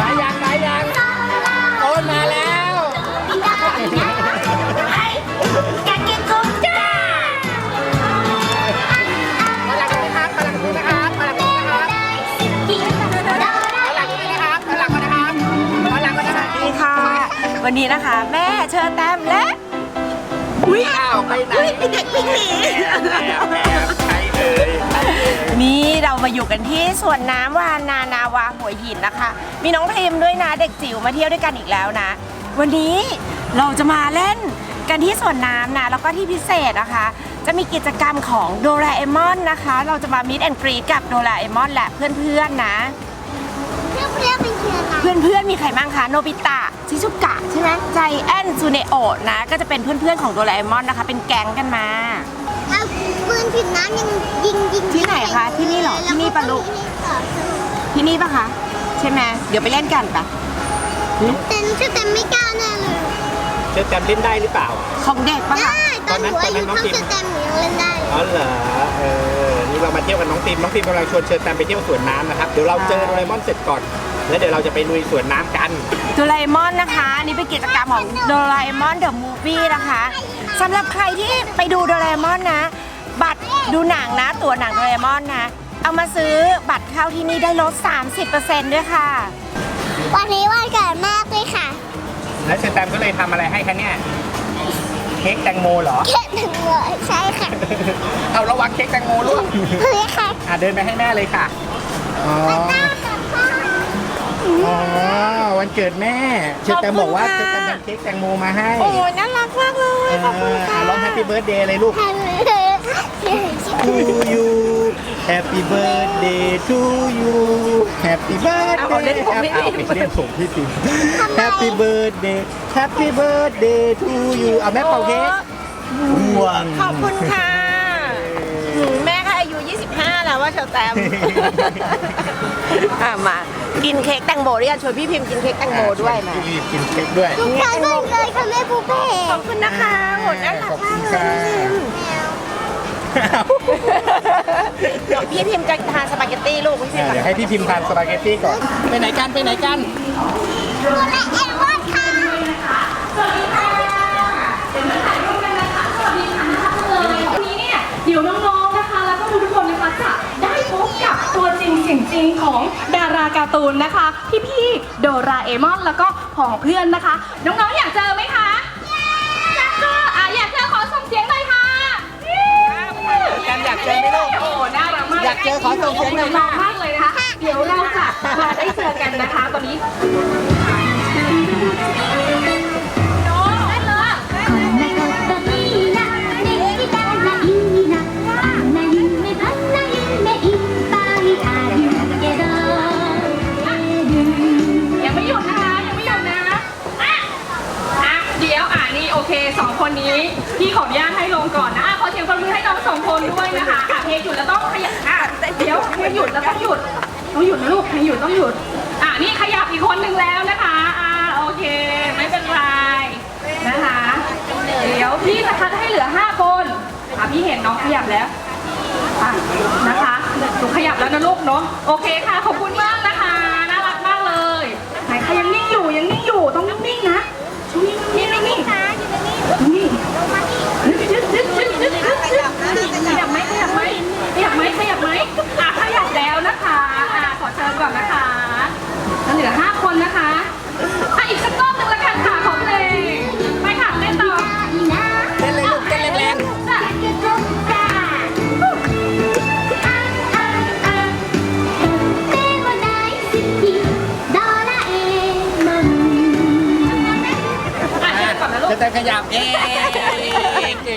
มายังมายังโอนมาแล้วมาหลังนี้นะครับมาหลังนี้นะครับมาหลังนี้นะครับมาหลังนี้นะครับมาหลังนี้นะครับมาหลังนี้นะครัสวัสดีค่ะ วันนี้นะคะ แม่เชิญแต้มและอุ้ยอ้าวไปไหนเด็กวิ่งหนี แอบแอบใครเอ่ย นี่ เรามาอยู่กันที่สวนน้ำวานานาวาหัวหินนะคะ มีน้องพิมด้วยนะเด็กจิ๋วมาเที่ยวด้วยกันอีกแล้วนะ วันนี้เราจะมาเล่นกันที่สวนน้ำนะแล้วก็ที่พิเศษนะคะ จะมีกิจกรรมของโดราเอมอนนะคะ เราจะมามิดแอนกรีกับโดราเอมอนและเพื่อนๆนะ เพื่อนๆมีใครบ้างคะโนบิตะชิซุกะใช่ไหมใจแอนซูเนโอะนะก็จะเป็นเพื่อนๆของโดราเอมอนนะคะ เป็นแก๊งกันมาเอาปืนผิดน้ำยังยิงยิงที่ไหนคะที่ นี่เหรอที่นี่ปะลูกที่นี่ปะคะใช่ไหมเดี๋ยวไปเล่นกันปะแต่แต่แต่ไม่กล้าแน่เลยเชิญจำเล่นได้หรือเปล่า ของเด็กปะคะได้ตอนหนูอายุเท่าเชอแตมหนูยังเล่นได้อ๋อเหรอเออนี่เรามาเที่ยวกับน้องทีมน้องทีมกำลังชวนเชิญแตมไปเที่ยวสวนน้ำนะครับเดี๋ยวเราเจอโดเรมอนเสร็จก่อน แล้วเดี๋ยวเราจะไปลุยสวนน้ำกันโดราเอมอนนะคะนี่เป็นกิจกรรมของโดราเอมอนเดอะมูฟวี่นะคะสำหรับใครที่ไปดูโดราเอมอนนะ บัตรดูหนังนะ ตั๋วหนังโดราเอมอนนะ เอามาซื้อบัตรเข้าที่นี่ได้ลด 30%ด้วยค่ะ วันนี้วันเกิดมากเลยค่ะ แล้วเชิญแตมก็เลยทำอะไรให้คะเนี่ยเค้กแตงโมเหรอ เค้กหนึ่งเลยใช่ค่ะเอาระวังเค้กแตงโมล่วงเฮ้ยค่ะอะเดินไปให้แม่เลยค่ะอ๋อต้ากับพ่ออ๋อวันเกิดแม่เชิญแตมบอกว่าขอบคุเชิญณแตมค่ะทำเค้กแตงโมมาให้โอ้ยน่ารักมากเลย ขอบคุณเอค่ะอร้องแฮปปี้เบิร์ดเดย์เลยลูกแฮป to you Happy birthday to you Happy birthday เอาเล่นผมไม่ได้เอาไปเล่นผมพี่ติม Happy birthday Happy birthday to you เอาแม่เป่าเค้กห่วง ขอบคุณค่ะหืมแม่ก็อายุ 25 แล้วว่าเชอแตม อะมา กินเค้กแตงโมด้วยกันชวนพี่พิมพ์กินเค้กแตงโมด้วยมารีบกินเค้กด้วย ทุกครั้งวันเกิดค่ะแม่ปูเป้ขอบคุณนะคะโหน่ารักมากเลยพี่พิมพ์เดี๋ยว พี่พิมพ์จะทานสปาเกตตี้ลูกพี่พิมพ์เดี๋ยวให้พี่พิมพ์ทานสปาเกตตี้ก่อน ไปไหนกัน ไปไหนกันตัวและเอ็มวอนค่ะวันนี้เนี่ยเดี๋ยวน้องๆนะคะ แล้วก็ทุกๆคนนะคะจะได้พบกับตัวจริงเสียงจริงของดาราการ์ตูนนะคะ พี่ๆโดราเอมอนแล้วก็ผองเพื่อนนะคะ น้องๆอยากเจอไหมคะากเจอไหมลูก โอ้น่ารักมากอยากเจอขอส่งเสียงหน่อยค่ะ มากเลยนะคะ เดี๋ยวเราจะมาได้เจอกันนะคะตอนนี้น้ ต้องหยุดแล้วต้องหยุดต้องหยุดนะลูกเพลงหยุดต้องหยุด อะนี่ขยับอีกคนหนึ่งแล้วนะคะอ่าโอเค ไม่เป็นไรนะคะ เดี๋ยวพี่จะคัดให้เหลือ5คนอะพี่เห็นน้องขยับแล้วอะนะคะหนูขยับแล้วนะลูกเนาะโอเคค่ะขอบคุณมากนะ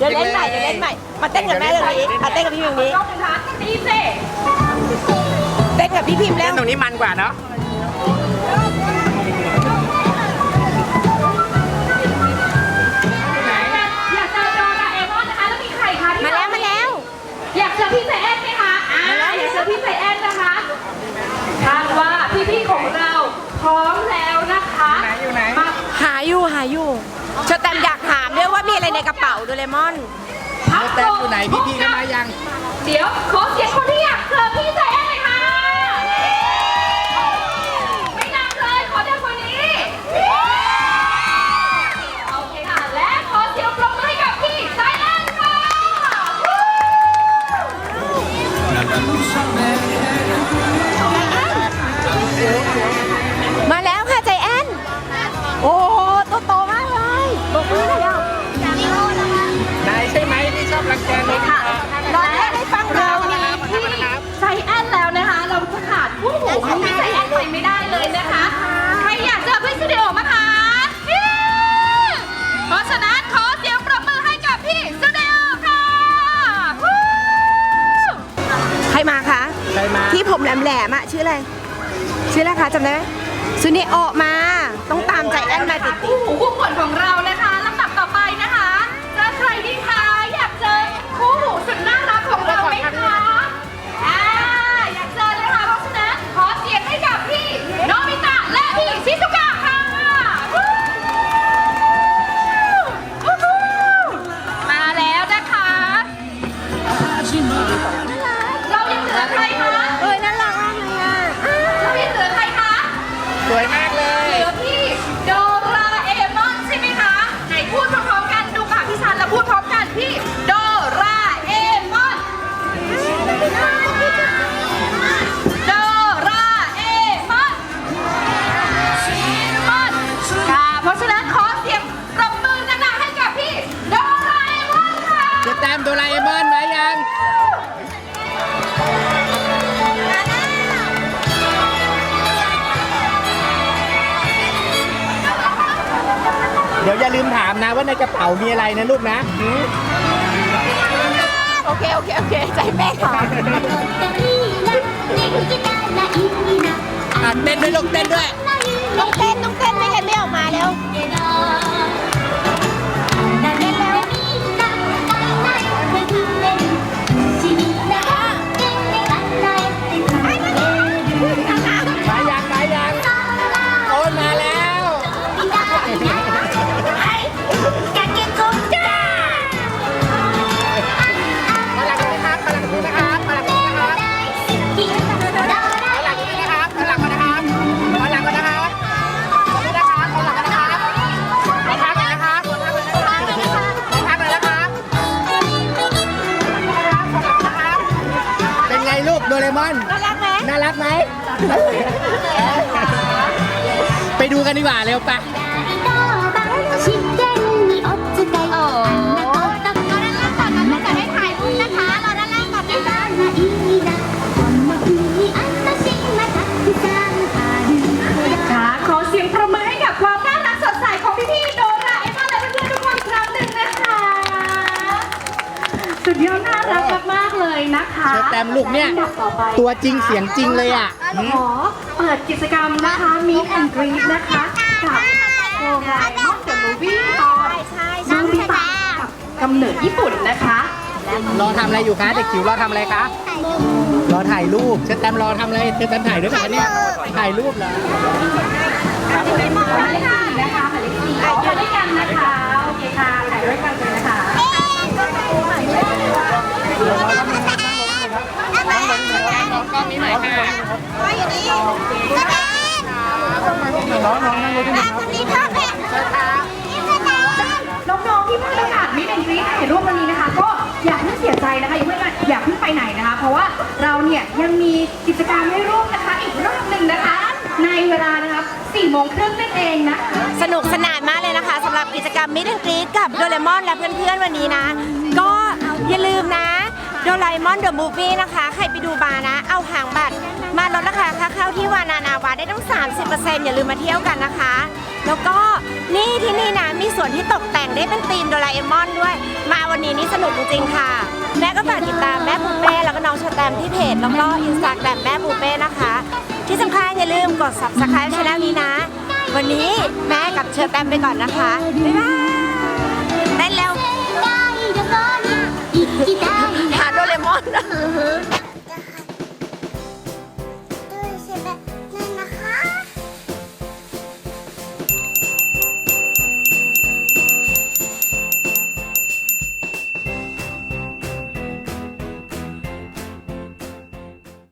เดี๋ยวเล่นใหม่เดี๋ยวเล่นใหม่ มาเต้นกับแม่ตรงนี้มาเต้นกับพี่พิมพ์นี้รอบหนึงคะดีเซเต้นกับพี่พิมพ์แล้เล่วนตรงนี้มันกว่าเนาะอยากเจอโดราเอมอนนะคะแล้วมีใครคะที่มาแล้วมาแล้ว อยากเจอพี่ใจแอนไหมคะอ่าอยากเจอพี่ใจแอนนะคะคาดว่าพี่ๆของเราพร้อมแล้วนะคะไหนอยู่ไหน มาหาอยู่หาอยู่เชอแตมอยามด้วยว่ามีอะไรในกระเป๋าดูเลมอน โมแตมอยู่ไหนพี่พี่ๆก็มายัง เดี๋ยวขอเสียงคนที่อยากเจอพี่ใจแอนเลยค่ะ ไม่นานเลยขอเดินคนนี้ โอเคค่ะ และขอเสียงปรบมือให้กับพี่ใจแอนค่ะ มาแล้วค่ะใจแอน โอ้โหตัวโตมากเลยบอกมือย กำลังใจเลยค่ะนอนแค่ได้ฟังเรานนี้ที่ใจแอนแล้วนะคะ เราจะขาดผู้หูที่ใจแอนไปไม่ได้เลยนะคะ ใครอยากเจอพี่สตูดิโอมาคะเพราะฉะนั้นขอเสียงปรบมือให้กับพี่สตูดิโอค่ะใครมาคะใครมาที่ผมแหลมแหลมอะชื่ออะไร ชื่ออะไรคะจำได้ไหมซูเนโอมา ต้องตามใจแอนมาติดผู้หูผู้ผลของเรานะ นะว่าในกระเป๋ามีอะไรนะลูกนะหืมโอเค โอเค โอเค ใจแม่ค่ะอะเต้นด้วยลูกเต้นด้วย ต้องเต้นต้องเต้นไม่งั้นไม่ ไปดูกันดีกว่าเร็วป นะคะเชอแตมลูกเนี่ยลำดับต่อไปตัวจริงเสียงจริงเลยอะขอเปิดกิจกรรมนะคะ Meet and Greet นะคะกับโดราเอมอนเดอะมูฟวี่ตอนใช่น้องบิตะกับกำเนิดญี่ปุ่นนะคะรอทำอะไรอยู่คะเด็กจิ๋วรอทำอะไรคะรอถ่ายรูปเชอแตมรอทำอะไรเชอแตมถ่ายด้วยเหรอเนี่ยถ่ายรูปเหรอหมายเลขสี่นะคะหมายเลขสี่เอาด้วยกันนะคะโอเคค่ะถ่ายด้วยกันเลยนะคะ น้องๆที่เพิ่งประกาศมิดแอนกรีถ่ายรูปวันนี้นะคะ ก็อย่าเพิ่งเสียใจนะคะอย่าเพิ่งอย่าเพิ่งไปไหนนะคะ เพราะว่าเราเนี่ยยังมีกิจกรรมให้ร่วมนะคะ อีกรอบหนึ่งนะคะ ในเวลานะคะ4โมงครึ่งนั่นเองนะสนุกสนานมากเลยนะคะสำหรับกิจกรรมมิด a นกรีดกับโดเรมอนและเพื่อนๆวันนี้นะ ก็อย่าลืมนะ โดราเอมอนเดอะมูฟวี่นะคะ ใครไปดูมานะ เอาหางบัตร มาลดราคาค่าเข้าที่วานานาวาได้ตั้ง 30%อย่าลืมมาเที่ยวกันนะคะ แล้วก็นี่ที่นี่นะมีส่วนที่ตกแต่งได้เป็นธีมโดราเอมอนด้วย มาวันนี้นี่สนุกจริงๆค่ะ แม่ก็ฝากติดตามแม่ปูเป้แล้วก็น้องชาแตมที่เพจ แล้วก็อินสตาแกรมแม่ปูเป้นะคะ ที่สำคัญอย่าลืมกด subscribe ช่องนี้นะ วันนี้แม่กับเชอแตมไปก่อนนะคะบ๊ายบาย ต้น